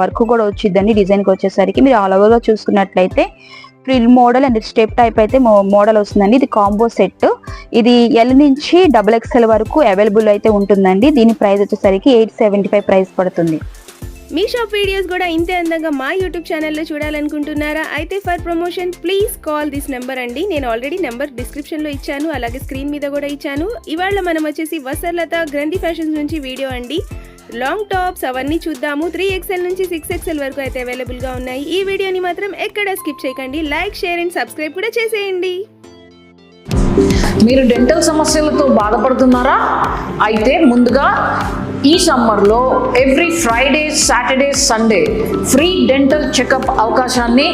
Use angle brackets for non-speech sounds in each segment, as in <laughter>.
Work కూడా వచ్చిందండి డిజైన్కి వచ్చేసరికి. మీరు ఆల్ ఓవర్గా చూసుకున్నట్లయితే frill model and step type అయితే మోడల్ వస్తుందండి. ఇది కాంబో సెట్ ఇది ఎల్ నుంచి డబుల్ ఎక్స్ఎల్ వరకు అవైలబుల్ అయితే ఉంటుందండి. దీని ప్రైస్ వచ్చేసరికి ఎయిట్ సెవెంటీ ఫైవ్ ప్రైస్ పడుతుంది. మీ షాప్ వీడియోస్ కూడా ఇంతే అందంగా మా యూట్యూబ్ ఛానల్లో చూడాలనుకుంటున్నారా? అయితే for promotion please call this number అండి. నేను ఆల్రెడీ నెంబర్ డిస్క్రిప్షన్లో ఇచ్చాను. అలాగే స్క్రీన్ మీద కూడా ఇచ్చాను. ఇవాళ మనం వచ్చేసి వసర్లత గ్రంథి ఫ్యాషన్స్ నుంచి వీడియో అండి. లాంగ్ టాప్స్ అవన్నీ చూద్దాము. త్రీ ఎక్స్ఎల్ నుంచి సిక్స్ ఎక్స్ఎల్ వరకు అయితే అవైలబుల్గా ఉన్నాయి. ఈ వీడియోని మాత్రం ఎక్కడ స్కిప్ చేయకండి. లైక్ షేర్ అండ్ సబ్స్క్రైబ్ కూడా చేసేయండి. మీరు డెంటల్ సమస్యలతో బాధపడుతున్నారా? అయితే ముందుగా ఈ సమ్మర్లో every Friday Saturday Sunday free dental checkup అవకాశాన్ని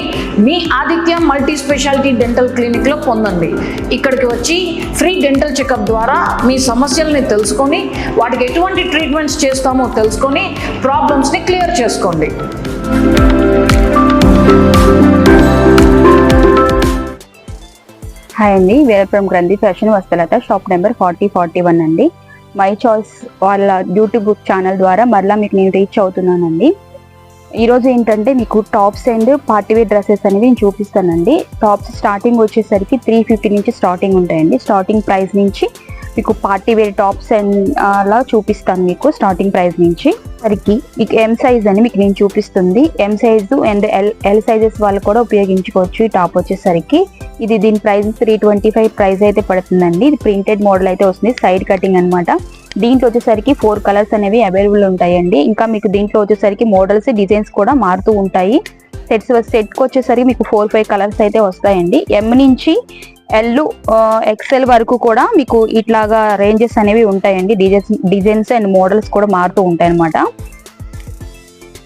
మీ ఆదిత్య మల్టీ స్పెషాలిటీ డెంటల్ క్లినిక్లో పొందండి. ఇక్కడికి వచ్చి ఫ్రీ డెంటల్ చెకప్ ద్వారా మీ సమస్యల్ని తెలుసుకొని వాటికి ఎటువంటి ట్రీట్మెంట్స్ చేస్తామో తెలుసుకొని ప్రాబ్లమ్స్ని క్లియర్ చేసుకోండి. హాయ్ అండి Velapuram Granthi fashion వస్తలత shop number forty forty one అండి. మై చాయిస్ వాళ్ళ యూట్యూబ్ ఛానల్ ద్వారా మరలా మీకు నేను రీచ్ అవుతున్నానండి. ఈరోజు ఏంటంటే మీకు tops and party wear dresses అనేవి నేను చూపిస్తానండి. టాప్స్ స్టార్టింగ్ వచ్చేసరికి త్రీ ఫిఫ్టీ నుంచి స్టార్టింగ్ ఉంటాయండి. స్టార్టింగ్ ప్రైస్ నుంచి మీకు పార్టీ వేర్ టాప్స్ అండ్ అలా చూపిస్తాను మీకు స్టార్టింగ్ ప్రైస్ నుంచి. సరికి మీకు ఎం సైజ్ అని మీకు నేను చూపిస్తుంది. M size and L L sizes వాళ్ళు కూడా ఉపయోగించుకోవచ్చు ఈ టాప్ వచ్చేసరికి. ఇది దీని price three twenty five price అయితే పడుతుందండి. ఇది ప్రింటెడ్ మోడల్ అయితే వస్తుంది. సైడ్ కటింగ్ అన్నమాట. దీంట్లో వచ్చేసరికి ఫోర్ కలర్స్ అనేవి అవైలబుల్ ఉంటాయండి. ఇంకా మీకు దీంట్లో వచ్చేసరికి మోడల్స్ డిజైన్స్ కూడా మారుతూ ఉంటాయి. సెట్స్ సెట్కి వచ్చేసరికి మీకు ఫోర్ ఫైవ్ కలర్స్ అయితే వస్తాయండి. ఎం నుంచి ఎల్ ఎక్సెల్ వరకు కూడా మీకు ఇట్లాగా రేంజెస్ అనేవి ఉంటాయండి. డిజైన్స్ డిజైన్స్ అండ్ మోడల్స్ కూడా మారుతూ ఉంటాయి అనమాట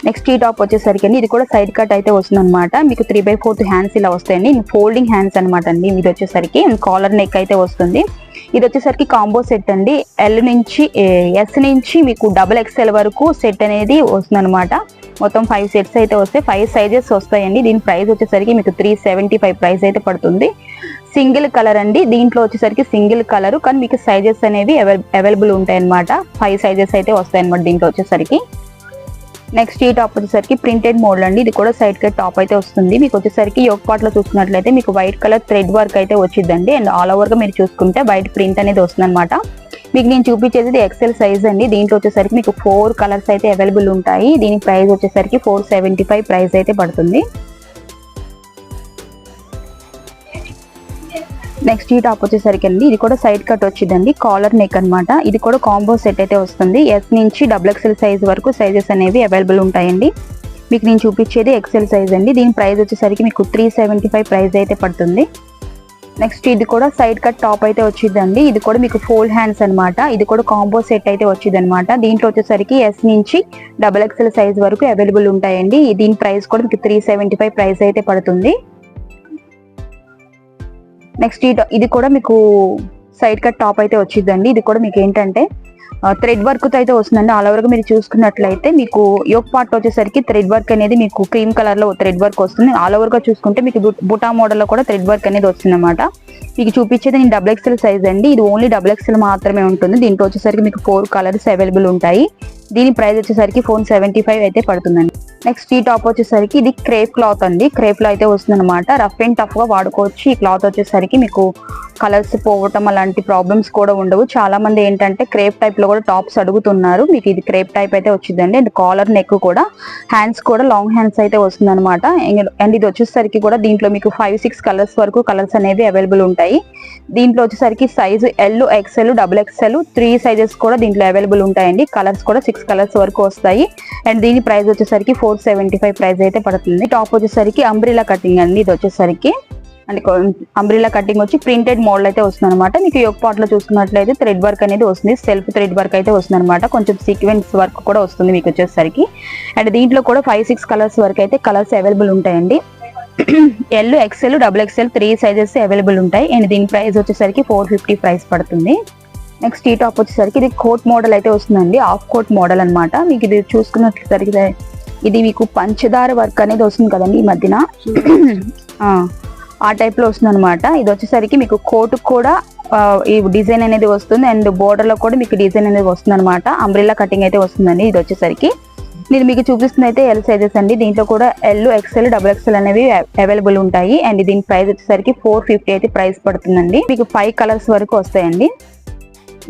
నెక్స్ట్ ఈ టాప్ వచ్చేసరికి అండి ఇది కూడా సైడ్ కట్ అయితే వస్తుంది అనమాట మీకు త్రీ బై ఫోర్త్ హ్యాండ్స్ ఇలా వస్తాయండి. ఫోల్డింగ్ హ్యాండ్స్ అనమాట అండి. ఇది వచ్చేసరికి కాలర్ నెక్ అయితే వస్తుంది. ఇది వచ్చేసరికి కాంబో సెట్ అండి. ఎల్ నుంచి ఎస్ నుంచి మీకు డబుల్ ఎక్స్ఎల్ వరకు సెట్ అనేది వస్తుంది అనమాట మొత్తం ఫైవ్ సెట్స్ అయితే వస్తాయి ఫైవ్ సైజెస్ వస్తాయండి. దీని ప్రైస్ వచ్చేసరికి మీకు త్రీ సెవెంటీ ఫైవ్ ప్రైస్ అయితే పడుతుంది. సింగిల్ కలర్ అండి. దీంట్లో వచ్చేసరికి సింగిల్ కలర్ కానీ మీకు సైజెస్ అనేవి అవైలబుల్ ఉంటాయి అనమాట ఫైవ్ సైజెస్ అయితే వస్తాయి అనమాట దీంట్లో వచ్చేసరికి. నెక్స్ట్ ఈ టాప్ వచ్చేసరికి ప్రింటెడ్ మోడల్ అండి ఇది కూడా సైడ్ కట్ టాప్ అయితే వస్తుంది. మీకు వచ్చేసరికి యోగ పార్ట్లో చూసుకున్నట్లయితే మీకు వైట్ కలర్ థ్రెడ్ వర్క్ అయితే వచ్చిందండి అండ్ ఆల్ ఓవర్గా మీరు చూసుకుంటే వైట్ ప్రింట్ అనేది వస్తుంది అనమాట మీకు నేను చూపించేది ఇది ఎక్సెల్ సైజ్ అండి. దీంట్లో వచ్చేసరికి మీకు ఫోర్ కలర్స్ అయితే అవైలబుల్ ఉంటాయి. దీని ప్రైస్ వచ్చేసరికి ఫోర్ సెవెంటీ ఫైవ్ ప్రైస్ అయితే పడుతుంది. నెక్స్ట్ ఈ టాప్ వచ్చేసరికి అండి ఇది కూడా సైడ్ కట్ వచ్చిందండి కాలర్ నెక్ అనమాట ఇది కూడా కాంబో సెట్ అయితే వస్తుంది. ఎస్ నుంచి డబుల్ ఎక్సెల్ సైజ్ వరకు సైజెస్ అనేవి అవైలబుల్ ఉంటాయండి. మీకు నేను చూపించేది ఎక్సెల్ సైజ్ అండి. దీని ప్రైస్ వచ్చేసరికి మీకు త్రీ సెవెంటీ ఫైవ్ ప్రైస్ అయితే పడుతుంది. నెక్స్ట్ ఇది కూడా సైడ్ కట్ టాప్ అయితే వచ్చిందండి. ఇది కూడా మీకు ఫోల్డ్ హ్యాండ్స్ అన్నమాట. ఇది కూడా కాంబో సెట్ అయితే వచ్చింది అనమాట దీంట్లో వచ్చేసరికి ఎస్ నుంచి డబుల్ ఎక్సెల్ సైజ్ వరకు అవైలబుల్ ఉంటాయండి. దీని ప్రైస్ కూడా మీకు త్రీ సెవెంటీ ఫైవ్ ప్రైస్ అయితే పడుతుంది. నెక్స్ట్ ఇది కూడా మీకు సైడ్ కట్ టాప్ అయితే వచ్చిందండి ఇది కూడా మీకు ఏంటంటే థ్రెడ్ వర్క్తో అయితే వస్తుందండి. ఆల్ ఓవర్గా మీరు చూసుకున్నట్లయితే మీకు యోగ్ పార్ట్ వచ్చేసరికి థ్రెడ్ వర్క్ అనేది మీకు క్రీమ్ కలర్లో థ్రెడ్ వర్క్ వస్తుంది. ఆల్ ఓవర్గా చూసుకుంటే మీకు బు- బుటా మోడల్లో కూడా థ్రెడ్ వర్క్ అనేది వస్తుంది అనమాట మీకు చూపించేది నేను డబుల్ ఎక్స్ఎల్ సైజ్ అండి. ఇది ఓన్లీ డబుల్ ఎక్స్ఎల్ మాత్రమే ఉంటుంది. దీంట్లో వచ్చేసరికి మీకు ఫోర్ కలర్స్ అవైలబుల్ ఉంటాయి. దీని ప్రైస్ వచ్చేసరికి ఫోన్ సెవెంటీ ఫైవ్ అయితే పడుతుందండి. నెక్స్ట్ ఈ టాప్ వచ్చేసరికి ఇది క్రేప్ క్లాత్ అండి. క్రేప్లో అయితే వస్తుంది అనమాట రఫ్ అండ్ టఫ్గా వాడుకోవచ్చు. ఈ క్లాత్ వచ్చేసరికి మీకు కలర్స్ పోవటం అలాంటి ప్రాబ్లమ్స్ కూడా ఉండవు. చాలా మంది ఏంటంటే క్రేప్ టైప్లో కూడా టాప్స్ అడుగుతున్నారు. మీకు ఇది క్రేప్ టైప్ అయితే వచ్చిందండి అండ్ కాలర్ నెక్ కూడా. హ్యాండ్స్ కూడా లాంగ్ హ్యాండ్స్ అయితే వస్తుంది అనమాట అండ్ ఇది వచ్చేసరికి కూడా దీంట్లో మీకు ఫైవ్ సిక్స్ కలర్స్ వరకు కలర్స్ అనేవి అవైలబుల్ ఉంటాయి. దీంట్లో వచ్చేసరికి size L XL double XL three sizes కూడా దీంట్లో అవైలబుల్ ఉంటాయండి. కలర్స్ కూడా సిక్స్ కలర్స్ వరకు వస్తాయి. అండ్ దీని ప్రైస్ వచ్చేసరికి ఫోర్ సెవెంటీ ఫైవ్ ప్రైస్ అయితే పడుతుంది. టాప్ వచ్చేసరికి అంబ్రిలా కటింగ్ అండి. ఇది వచ్చేసరికి అండ్ అంబ్రిలా కటింగ్ వచ్చి ప్రింటెడ్ మోడల్ అయితే వస్తుంది అనమాట మీకు యోగ్ పాట్లో చూసుకున్నట్లయితే థ్రెడ్ వర్క్ అనేది వస్తుంది. సెల్ఫ్ థ్రెడ్ వర్క్ అయితే వస్తుంది అనమాట కొంచెం సీక్వెన్స్ వర్క్ కూడా వస్తుంది మీకు వచ్చేసరికి. అండ్ దీంట్లో కూడా ఫైవ్ సిక్స్ కలర్స్ వరకు అయితే కలర్స్ అవైలబుల్ ఉంటాయండి. L XL double XL three sizes available ఉంటాయి. అండ్ దీని ప్రైస్ వచ్చేసరికి ఫోర్ ఫిఫ్టీ ప్రైస్ పడుతుంది. నెక్స్ట్ ఈ టాప్ వచ్చేసరికి ఇది కోట్ మోడల్ అయితే వస్తుందండి. ఆఫ్ కోట్ మోడల్ అన్నమాట. మీకు ఇది చూసుకున్నట్లయితే ఇది మీకు పంచదార వర్క్ అనేది వస్తుంది కదండి ఈ మధ్యన. <clears throat> ఆ, టైప్లో టైప్లో వస్తుంది అనమాట ఇది వచ్చేసరికి మీకు కోటు కూడా ఈ డిజైన్ అనేది వస్తుంది. అండ్ బోర్డర్లో కూడా మీకు డిజైన్ అనేది వస్తుంది అనమాట అంబ్రిల్లా కటింగ్ అయితే వస్తుందండి ఇది వచ్చేసరికి. నేను మీకు చూపిస్తుంది అయితే ఎల్ సైజెస్ అండి. దీంట్లో కూడా ఎల్ ఎక్స్ఎల్ డబుల్ ఎక్స్ఎల్ అనేవి అవైలబుల్ ఉంటాయి. అండ్ దీని ప్రైస్ వచ్చేసరికి ఫోర్ ఫిఫ్టీ అయితే ప్రైస్ పడుతుందండి. మీకు ఫైవ్ కలర్స్ వరకు వస్తాయండి.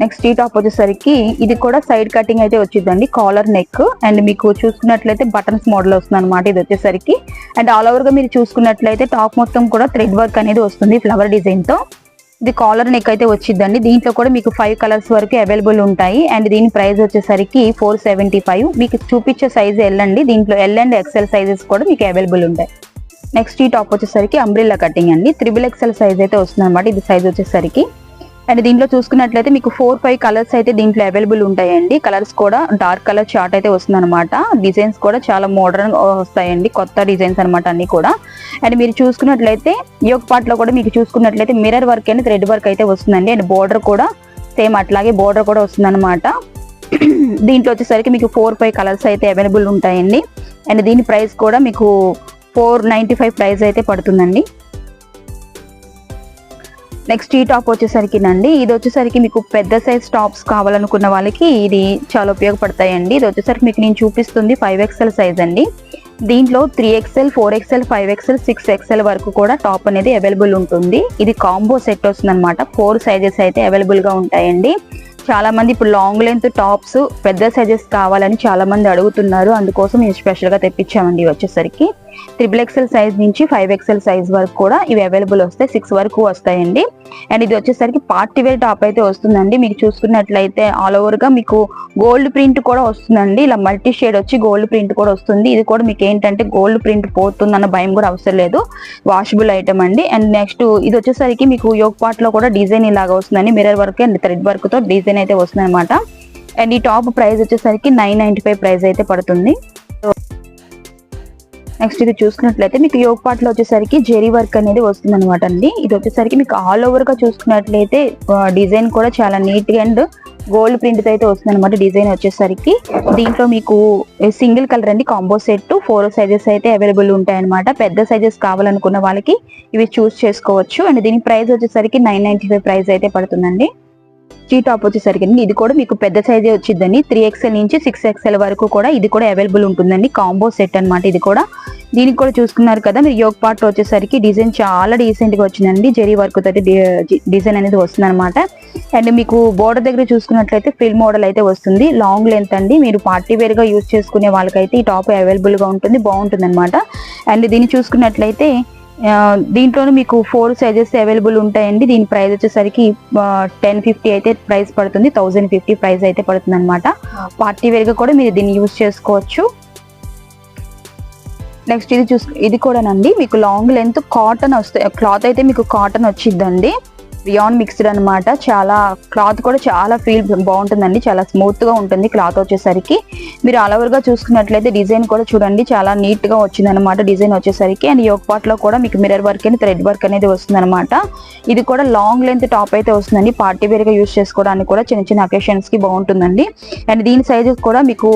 నెక్స్ట్ ఈ టాప్ వచ్చేసరికి ఇది కూడా సైడ్ కటింగ్ అయితే వచ్చిందండి కాలర్ నెక్ అండ్ మీకు చూసుకున్నట్లయితే బటన్స్ మోడల్ వస్తుంది అనమాట ఇది వచ్చేసరికి. అండ్ ఆల్ ఓవర్గా మీరు చూసుకున్నట్లయితే టాప్ మొత్తం కూడా థ్రెడ్ వర్క్ అనేది వస్తుంది ఫ్లవర్ డిజైన్తో ఇది కాలర్ నెక్ అయితే వచ్చిందండి దీంట్లో కూడా మీకు ఫైవ్ కలర్స్ వరకు అవైలబుల్ ఉంటాయి. అండ్ దీని ప్రైస్ వచ్చేసరికి ఫోర్ సెవెంటీ ఫైవ్ మీకు చూపించే సైజ్ ఎల్ అండి. దీంట్లో ఎల్ అండ్ ఎక్సెల్ సైజెస్ కూడా మీకు అవైలబుల్ ఉంటాయి. నెక్స్ట్ ఈ టాప్ వచ్చేసరికి అంబ్రిల్లా కటింగ్ అండి. త్రిబుల్ ఎక్సెల్ సైజ్ అయితే వస్తుంది అనమాట ఇది సైజ్ వచ్చేసరికి. అండ్ దీంట్లో చూసుకున్నట్లయితే మీకు ఫోర్ ఫైవ్ కలర్స్ అయితే దీంట్లో అవైలబుల్ ఉంటాయండి. కలర్స్ కూడా డార్క్ కలర్ చార్ట్ అయితే వస్తుంది అనమాట డిజైన్స్ కూడా చాలా మోడర్న్ వస్తాయండి. కొత్త డిజైన్స్ అనమాట అన్ని కూడా. అండ్ మీరు చూసుకున్నట్లయితే ఈ యొక్క పార్ట్ కూడా మీకు చూసుకున్నట్లయితే mirror work and thread work అయితే వస్తుందండి. అండ్ బోర్డర్ కూడా సేమ్ అట్లాగే బోర్డర్ కూడా వస్తుంది అనమాట దీంట్లో వచ్చేసరికి మీకు ఫోర్ ఫైవ్ కలర్స్ అయితే అవైలబుల్ ఉంటాయండి. అండ్ దీని ప్రైస్ కూడా మీకు ఫోర్ నైంటీ ఫైవ్ ప్రైస్ అయితే పడుతుందండి. నెక్స్ట్ ఈ టాప్ వచ్చేసరికి అండి ఇది వచ్చేసరికి మీకు పెద్ద సైజ్ టాప్స్ కావాలనుకున్న వాళ్ళకి ఇది చాలా ఉపయోగపడతాయండి. ఇది వచ్చేసరికి మీకు నేను చూపిస్తుంది ఫైవ్ ఎక్స్ఎల్ సైజ్ అండి. దీంట్లో three XL four XL five XL six XL వరకు కూడా టాప్ అనేది అవైలబుల్ ఉంటుంది. ఇది కాంబో సెట్ వస్తుంది అనమాట ఫోర్ సైజెస్ అయితే అవైలబుల్గా ఉంటాయండి. చాలా మంది ఇప్పుడు లాంగ్ లెంత్ టాప్స్ పెద్ద సైజెస్ కావాలని చాలా మంది అడుగుతున్నారు. అందుకోసం మేము స్పెషల్గా తెప్పించామండి వచ్చేసరికి. త్రిబుల్ ఎక్సెల్ సైజ్ నుంచి ఫైవ్ ఎక్సెల్ సైజ్ వరకు కూడా ఇవి అవైలబుల్ వస్తాయి. సిక్స్ వరకు వస్తాయండి. అండ్ ఇది వచ్చేసరికి పార్టీ వేర్ టాప్ అయితే వస్తుందండి. మీకు చూసుకున్నట్లయితే ఆల్ ఓవర్గా మీకు గోల్డ్ ప్రింట్ కూడా వస్తుందండి. ఇలా మల్టీ షేడ్ వచ్చి గోల్డ్ ప్రింట్ కూడా వస్తుంది. ఇది కూడా మీకు ఏంటంటే గోల్డ్ ప్రింట్ పోతుందన్న భయం కూడా అవసరం లేదు. వాషబుల్ ఐటమ్ అండి. అండ్ నెక్స్ట్ ఇది వచ్చేసరికి మీకు యోగ్ పార్ట్లో కూడా డిజైన్ ఇలాగా వస్తుందండి. మిర్రర్ వర్క్ అండ్ థ్రెడ్ వర్క్తో డిజైన్ అయితే వస్తుంది అనమాట అండ్ ఈ టాప్ ప్రైస్ వచ్చేసరికి నైన్ నైన్టీ ఫైవ్ ప్రైస్ అయితే పడుతుంది. నెక్స్ట్ ఇది చూసుకున్నట్లయితే మీకు యోగ్ పాటలో వచ్చేసరికి జెరీ వర్క్ అనేది వస్తుంది అనమాట అండి. ఇది వచ్చేసరికి మీకు ఆల్ ఓవర్గా చూసుకున్నట్లయితే డిజైన్ కూడా చాలా నీట్గా అండ్ గోల్డ్ ప్రింట్ అయితే వస్తుంది అనమాట డిజైన్ వచ్చేసరికి. దీంట్లో మీకు సింగిల్ కలర్ అండి కాంబో సెట్ ఫోర్ సైజెస్ అయితే అవైలబుల్ ఉంటాయి అనమాట పెద్ద సైజెస్ కావాలనుకున్న వాళ్ళకి ఇవి చూస్ చేసుకోవచ్చు. అండ్ దీని ప్రైస్ వచ్చేసరికి నైన్ నైన్టీ ఫైవ్ ప్రైస్ అయితే పడుతుందండి. టీ టాప్ వచ్చేసరికి ఇది కూడా మీకు పెద్ద సైజే వచ్చిందండి త్రీ ఎక్స్ఎల్ నుంచి సిక్స్ ఎక్స్ఎల్ వరకు కూడా ఇది కూడా అవైలబుల్ ఉంటుందండి. కాంబో సెట్ అనమాట ఇది కూడా. దీనికి కూడా చూసుకున్నారు కదా మీరు యోగ్ పార్ట్ వచ్చేసరికి డిజైన్ చాలా డీసెంట్గా వచ్చిందండి. జెరీ వర్క్ తోటి డిజైన్ అనేది వస్తుంది అనమాట అండ్ మీకు బోర్డర్ దగ్గర చూసుకున్నట్లయితే ఫిల్ మోడల్ అయితే వస్తుంది. లాంగ్ లెంత్ అండి. మీరు పార్టీ వేర్గా యూజ్ చేసుకునే వాళ్ళకైతే ఈ టాప్ అవైలబుల్గా ఉంటుంది. బాగుంటుంది అనమాట అండ్ దీన్ని చూసుకున్నట్లయితే దీంట్లోనే మీకు ఫోర్ సైజెస్ అవైలబుల్ ఉంటాయండి. దీని ప్రైస్ వచ్చేసరికి టెన్ ఫిఫ్టీ అయితే ప్రైస్ పడుతుంది. థౌజండ్ ఫిఫ్టీ ప్రైస్ అయితే పడుతుంది అనమాట పార్టీ వేర్గా కూడా మీరు దీన్ని యూజ్ చేసుకోవచ్చు. నెక్స్ట్ ఇది చూసు ఇది కూడానండి. మీకు లాంగ్ లెంత్ కాటన్ వస్తాయి క్లాత్ అయితే మీకు కాటన్ వచ్చిందండి రియాన్ మిక్స్డ్ అనమాట చాలా క్లాత్ కూడా చాలా ఫీల్ బాగుంటుందండి. చాలా స్మూత్గా ఉంటుంది క్లాత్ వచ్చేసరికి. మీరు ఆల్గా చూసుకున్నట్లయితే డిజైన్ కూడా చూడండి. చాలా నీట్గా వచ్చింది అనమాట డిజైన్ వచ్చేసరికి. అండ్ యోగ్ పార్ట్లో కూడా మీకు మిరర్ వర్క్ అని థ్రెడ్ వర్క్ అనేది వస్తుందనమాట ఇది కూడా లాంగ్ లెంత్ టాప్ అయితే వస్తుందండి. పార్టీ వేర్గా యూస్ చేసుకోవడానికి కూడా చిన్న చిన్న అకేషన్స్కి బాగుంటుందండి. అండ్ దీని సైజెస్ కూడా మీకు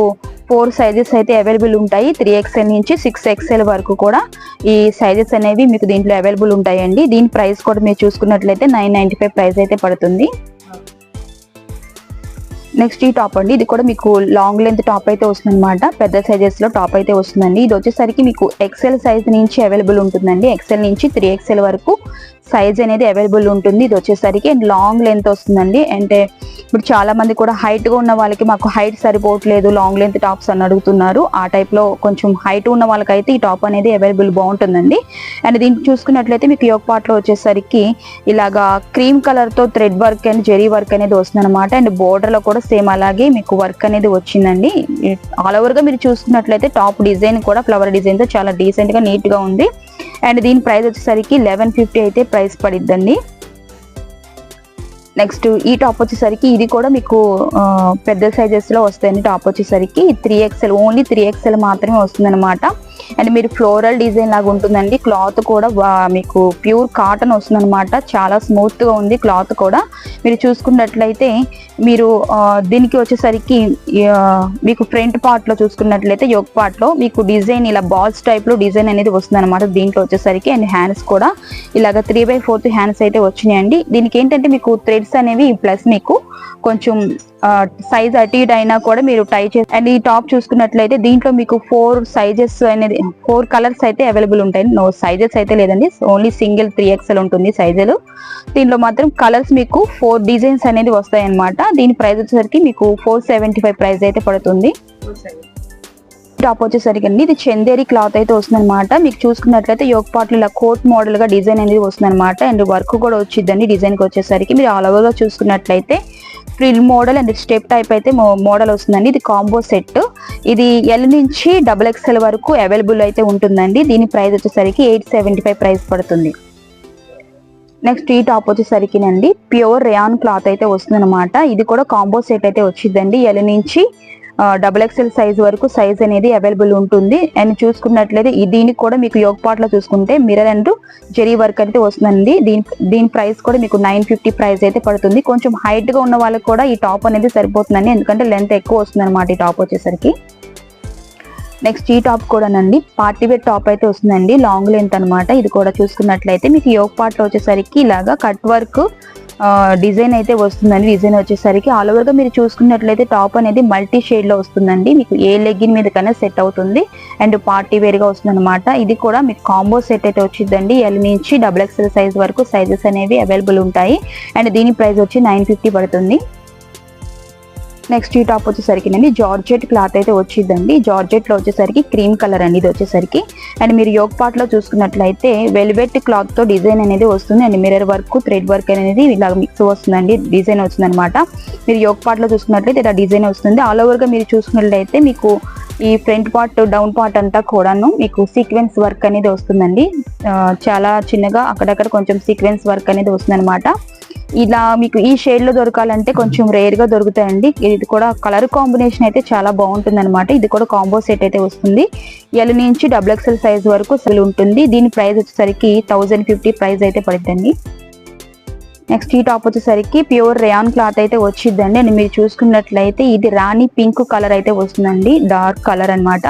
ఫోర్ సైజెస్ అయితే అవైలబుల్ ఉంటాయి. త్రీ ఎక్స్ఎల్ నుంచి సిక్స్ ఎక్స్ఎల్ వరకు కూడా ఈ సైజెస్ అనేవి మీకు దీంట్లో అవైలబుల్ ఉంటాయండి. దీని ప్రైస్ కూడా మీరు చూసుకున్నట్లయితే నైన్ నైన్టీ ఫైవ్ ప్రైస్ అయితే పడుతుంది. నెక్స్ట్ ఈ టాప్ అండి. ఇది కూడా మీకు లాంగ్ లెంత్ టాప్ అయితే వస్తుందన్నమాట. పెద్ద సైజెస్లో టాప్ అయితే వస్తుందండి. ఇది వచ్చేసరికి మీకు ఎక్సెల్ సైజ్ నుంచి అవైలబుల్ ఉంటుందండి. ఎక్సెల్ నుంచి త్రీ ఎక్సెల్ వరకు సైజ్ అనేది అవైలబుల్ ఉంటుంది. ఇది వచ్చేసరికి అండ్ లాంగ్ లెంత్ వస్తుందండి. అంటే ఇప్పుడు చాలా మంది కూడా హైట్గా ఉన్న వాళ్ళకి మాకు హైట్ సరిపోవట్లేదు లాంగ్ లెంత్ టాప్స్ అని అడుగుతున్నారు. ఆ టైప్లో కొంచెం హైట్ ఉన్న వాళ్ళకైతే ఈ టాప్ అనేది అవైలబుల్ బాగుంటుందండి. అండ్ దీన్ని చూసుకున్నట్లయితే మీకు యోగ పార్ట్లో వచ్చేసరికి ఇలాగా క్రీమ్ కలర్తో thread work and zari work అనేది వస్తుంది అనమాట అండ్ బోర్డర్లో కూడా సేమ్ అలాగే మీకు వర్క్ అనేది వచ్చిందండి. ఆల్ ఓవర్గా మీరు చూసుకున్నట్లయితే టాప్ డిజైన్ కూడా ఫ్లవర్ డిజైన్తో చాలా డీసెంట్గా నీట్గా నీట్గా ఉంది. అండ్ దీని ప్రైస్ వచ్చేసరికి లెవెన్ ఫిఫ్టీ అయితే ప్రైస్ ప్రైస్ పడిద్దండి. నెక్స్ట్ ఈ టాప్ వచ్చేసరికి ఇది కూడా మీకు పెద్ద సైజెస్లో వస్తాయండి. టాప్ వచ్చేసరికి three XL only three XL మాత్రమే వస్తుంది అనమాట అండ్ మీరు ఫ్లోరల్ డిజైన్ లాగా ఉంటుందండి. క్లాత్ కూడా మీకు ప్యూర్ కాటన్ వస్తుంది అనమాట చాలా స్మూత్గా ఉంది క్లాత్ కూడా. మీరు చూసుకున్నట్లయితే మీరు దీనికి వచ్చేసరికి మీకు ఫ్రంట్ పార్ట్లో చూసుకున్నట్లయితే యోగ్ పార్ట్లో మీకు డిజైన్ ఇలా బాల్స్ టైప్లో డిజైన్ అనేది వస్తుంది అనమాట దీంట్లో వచ్చేసరికి. అండ్ హ్యాండ్స్ కూడా ఇలాగ త్రీ బై ఫోర్త్ హ్యాండ్స్ అయితే వచ్చినాయండి. దీనికి ఏంటంటే మీకు థ్రెడ్స్ అనేవి ప్లస్ మీకు కొంచెం సైజ్ అటు ఇటు అయినా కూడా మీరు టై చేసి అండ్ ఈ టాప్ చూసుకున్నట్లయితే దీంట్లో మీకు ఫోర్ సైజెస్ అనేది ఫోర్ కలర్స్ అయితే అవైలబుల్ ఉంటాయి. నో సైజెస్ అయితే లేదండి. ఓన్లీ సింగిల్ త్రీ ఎక్స్ఎల్ ఉంటుంది సైజులు. దీంట్లో మాత్రం కలర్స్ మీకు ఫోర్ డిజైన్స్ అనేది వస్తాయి అనమాట దీని ప్రైస్ వచ్చేసరికి మీకు ఫోర్ సెవెంటీ ఫైవ్ ప్రైస్ అయితే పడుతుంది. టాప్ వచ్చేసరికి అండి. ఇది చందేరి క్లాత్ అయితే వస్తుందన్నమాట. మీకు చూసుకున్నట్లయితే యోగ పాటలు ఇలా కోట్ మోడల్గా డిజైన్ అనేది వస్తుందన్నమాట. అండ్ వర్క్ కూడా వచ్చిందండి డిజైన్కి వచ్చేసరికి. మీరు ఆల్ ఓవర్గా చూసుకున్నట్లయితే frill model and step type అయితే మోడల్ వస్తుందండి. ఇది కాంబో సెట్ ఇది ఎల్ నుంచి డబుల్ ఎక్స్ఎల్ వరకు అవైలబుల్ అయితే ఉంటుందండి. దీని ప్రైస్ వచ్చేసరికి ఎయిట్ సెవెంటీ ఫైవ్ ప్రైస్ పడుతుంది. నెక్స్ట్ ఈ టాప్ వచ్చేసరికి అండి ప్యూర్ రేయాన్ క్లాత్ అయితే వస్తుంది ఇది కూడా కాంబో సెట్ అయితే వచ్చిందండి ఎల్ నుంచి డబుల్ ఎక్స్ఎల్ సైజ్ వరకు సైజ్ అనేది అవైలబుల్ ఉంటుంది. అండ్ చూసుకున్నట్లయితే దీనికి కూడా మీకు యోగ పాట్లో చూసుకుంటే మిరర్ అండ్ జెరీ వర్క్ అయితే వస్తుందండి. దీని దీని ప్రైస్ కూడా మీకు నైన్ ఫిఫ్టీ ప్రైస్ అయితే పడుతుంది. కొంచెం హైట్గా ఉన్న వాళ్ళకి కూడా ఈ టాప్ అనేది సరిపోతుందండి. ఎందుకంటే లెంత్ ఎక్కువ వస్తుంది అనమాట ఈ టాప్ వచ్చేసరికి. నెక్స్ట్ ఈ టాప్ కూడానండి. పార్టీ వేర్ టాప్ అయితే వస్తుందండి. లాంగ్ లెంత్ అన్నమాట. ఇది కూడా చూసుకున్నట్లయితే మీకు యోగ పార్ట్ వచ్చేసరికి ఇలాగా కట్ వర్క్ డిజైన్ అయితే వస్తుందండి. డిజైన్ వచ్చేసరికి ఆల్ ఓవర్గా మీరు చూసుకున్నట్లయితే టాప్ అనేది మల్టీ షేడ్లో వస్తుందండి. మీకు ఏ లెగ్గిన్ మీద కన్నా సెట్ అవుతుంది. అండ్ పార్టీ వేర్గా వస్తుంది అనమాట ఇది కూడా మీకు కాంబో సెట్ అయితే వచ్చిందండి. ఎల్ నుంచి డబుల్ ఎక్స్ఎల్ సైజ్ వరకు సైజెస్ అనేవి అవైలబుల్ ఉంటాయి. అండ్ దీని ప్రైస్ వచ్చి నైన్ ఫిఫ్టీ పడుతుంది. నెక్స్ట్ ఈ టాప్ వచ్చేసరికి అండి జార్జెట్ క్లాత్ అయితే వచ్చిందండి. జార్జెట్లో వచ్చేసరికి క్రీమ్ కలర్ అండి ఇది వచ్చేసరికి. అండ్ మీరు యోగ్ పాట్లో చూసుకున్నట్లయితే వెల్వెట్ క్లాత్తో డిజైన్ అనేది వస్తుంది. And mirror work thread work అనేది ఇలా మిక్స్ వస్తుందండి. డిజైన్ వస్తుందన్నమాట మీరు యోగ్ పాట్లో చూసుకున్నట్లయితే ఇలా డిజైన్ వస్తుంది. ఆల్ ఓవర్గా మీరు చూసుకున్నట్లయితే మీకు ఈ ఫ్రంట్ పార్ట్ డౌన్ పార్ట్ అంతా కూడాను మీకు సీక్వెన్స్ వర్క్ అనేది వస్తుందండి. చాలా చిన్నగా అక్కడక్కడ కొంచెం సీక్వెన్స్ వర్క్ అనేది వస్తుంది ఇలా మీకు ఈ షేడ్లో దొరకాలంటే కొంచెం రేర్గా దొరుకుతాయండి. ఇది కూడా కలర్ కాంబినేషన్ అయితే చాలా బాగుంటుంది అనమాట ఇది కూడా కాంబో సెట్ అయితే వస్తుంది. ఎల్ నుంచి డబుల్ ఎక్స్ఎల్ సైజ్ వరకు అసలు ఉంటుంది. దీని ప్రైస్ వచ్చేసరికి థౌజండ్ ఫిఫ్టీ ప్రైస్ అయితే పడుతుంది. నెక్స్ట్ ఈ టాప్ వచ్చేసరికి ప్యూర్ రేయాన్ క్లాత్ అయితే వచ్చిందండి అండ్ మీరు చూసుకున్నట్లయితే ఇది రాణి పింక్ కలర్ అయితే వస్తుందండి. డార్క్ కలర్ అనమాట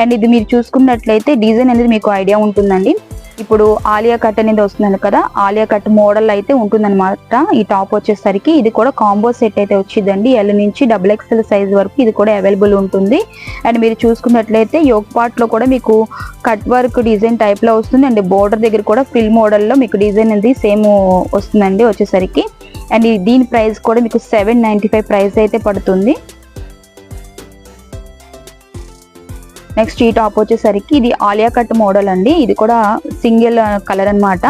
అండ్ ఇది మీరు చూసుకున్నట్లయితే డిజైన్ అనేది మీకు ఐడియా ఉంటుందండి. ఇప్పుడు ఆలియా కట్ అనేది వస్తుంది కదా ఆలియా కట్ మోడల్ అయితే ఉంటుందన్నమాట. ఈ టాప్ వచ్చేసరికి ఇది కూడా కాంబో సెట్ అయితే వచ్చిందండి. ఎల్ నుంచి డబుల్ ఎక్స్ఎల్ సైజ్ వరకు ఇది కూడా అవైలబుల్ ఉంటుంది. అండ్ మీరు చూసుకున్నట్లయితే యోగ్ పార్ట్ కూడా మీకు కట్ వర్క్ డిజైన్ టైప్లో వస్తుంది. అండ్ బోర్డర్ దగ్గర కూడా ఫిల్ మోడల్లో మీకు డిజైన్ అనేది సేమ్ వస్తుందండి వచ్చేసరికి. అండ్ ఈ- దీని ప్రైస్ కూడా మీకు సెవెన్ నైన్టీ ఫైవ్ ప్రైస్ అయితే పడుతుంది. నెక్స్ట్ ఈ టాప్ వచ్చేసరికి ఇది ఆలియా కట్ మోడల్ అండి. ఇది కూడా సింగిల్ కలర్ అన్నమాట.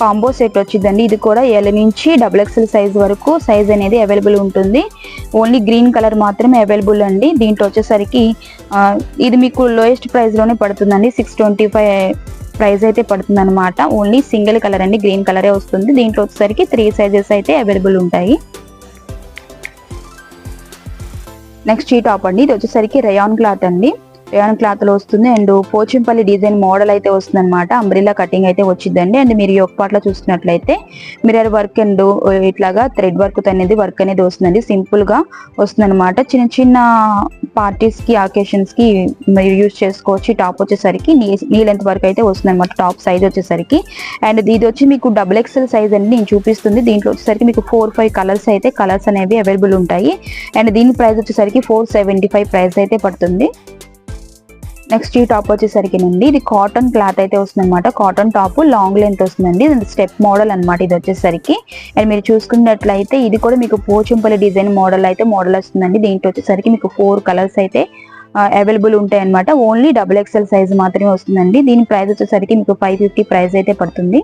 కాంబో సెట్ వచ్చిందండి. ఇది కూడా ఎల్ నుంచి డబుల్ ఎక్స్ఎల్ సైజ్ వరకు సైజ్ అనేది అవైలబుల్ ఉంటుంది. ఓన్లీ గ్రీన్ కలర్ మాత్రమే అవైలబుల్ అండి. దీంట్లో వచ్చేసరికి ఇది మీకు లోయెస్ట్ ప్రైస్లోనే పడుతుందండి. సిక్స్ ట్వంటీ ఫైవ్ ప్రైస్ అయితే పడుతుంది అనమాట ఓన్లీ సింగిల్ కలర్ అండి. గ్రీన్ కలరే వస్తుంది. దీంట్లో వచ్చేసరికి త్రీ సైజెస్ అయితే అవైలబుల్ ఉంటాయి. నెక్స్ట్ ఈ టాప్ అండి. ఇది వచ్చేసరికి రయాన్ క్లాత్ అండి. రేవన్ క్లాత్లో వస్తుంది. అండ్ పోచింపల్లి డిజైన్ మోడల్ అయితే వస్తుంది అనమాట అంబ్రిల్లా కటింగ్ అయితే వచ్చిందండి. అండ్ మీరు యొక్క పాటలో చూసినట్లయితే మిరర్ వర్క్ అండ్ ఇట్లాగా థ్రెడ్ వర్క్ అనేది వర్క్ అనేది వస్తుందండి. సింపుల్గా వస్తుంది అనమాట చిన్న చిన్న పార్టీస్కి అకేషన్స్కి మీరు యూజ్ చేసుకోవచ్చు. టాప్ వచ్చేసరికి నీ నీ లెంత్ వరకు అయితే వస్తుంది అనమాట టాప్ సైజ్ వచ్చేసరికి. అండ్ ఇది వచ్చి మీకు డబుల్ ఎక్స్ఎల్ సైజ్ అండి. నేను చూపిస్తుంది. దీంట్లో వచ్చేసరికి మీకు ఫోర్ ఫైవ్ కలర్స్ అయితే కలర్స్ అనేవి అవైలబుల్ ఉంటాయి. అండ్ దీని ప్రైస్ వచ్చేసరికి ఫోర్ సెవెంటీ ఫైవ్ ప్రైస్ అయితే పడుతుంది. నెక్స్ట్ ఈ టాప్ వచ్చేసరికి అండి ఇది కాటన్ క్లాత్ అయితే వస్తుందన్నమాట. కాటన్ టాప్ లాంగ్ లెంత్ వస్తుందండి. ఇది స్టెప్ మోడల్ అనమాట ఇది వచ్చేసరికి. అండ్ మీరు చూసుకున్నట్లయితే ఇది కూడా మీకు పోచింపల్లి డిజైన్ మోడల్ అయితే మోడల్ వస్తుందండి. దీంట్లో వచ్చేసరికి మీకు ఫోర్ కలర్స్ అయితే అవైలబుల్ ఉంటాయి అనమాట ఓన్లీ డబుల్ ఎక్స్ఎల్ సైజ్ మాత్రమే వస్తుందండి. దీని ప్రైస్ వచ్చేసరికి మీకు ఫైవ్ ఫిఫ్టీ ప్రైస్ అయితే పడుతుంది.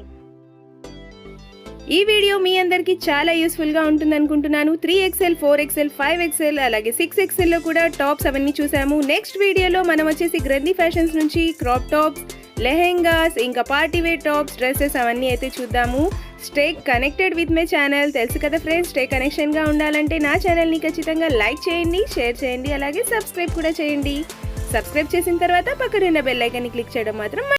ఈ వీడియో మీ అందరికీ చాలా యూస్ఫుల్గా ఉంటుంది అనుకుంటున్నాను. Three XL four XL five XL అలాగే సిక్స్ ఎక్స్ఎల్లో కూడా టాప్స్ అవన్నీ చూసాము. నెక్స్ట్ వీడియోలో మనం వచ్చేసి గ్రంథి ఫ్యాషన్స్ నుంచి క్రాప్ టాప్స్ లెహెంగాస్ ఇంకా పార్టీ వేర్ టాప్స్ డ్రెస్సెస్ అవన్నీ అయితే చూద్దాము. Stay connected with my channel తెలుసు కదా ఫ్రెండ్స్ స్టే కనెక్షన్గా ఉండాలంటే నా ఛానల్ని ఖచ్చితంగా లైక్ చేయండి షేర్ చేయండి అలాగే సబ్స్క్రైబ్ కూడా చేయండి. సబ్స్క్రైబ్ చేసిన తర్వాత పక్కనున్న బెల్ ఐకాన్ క్లిక్ చేయడం మాత్రం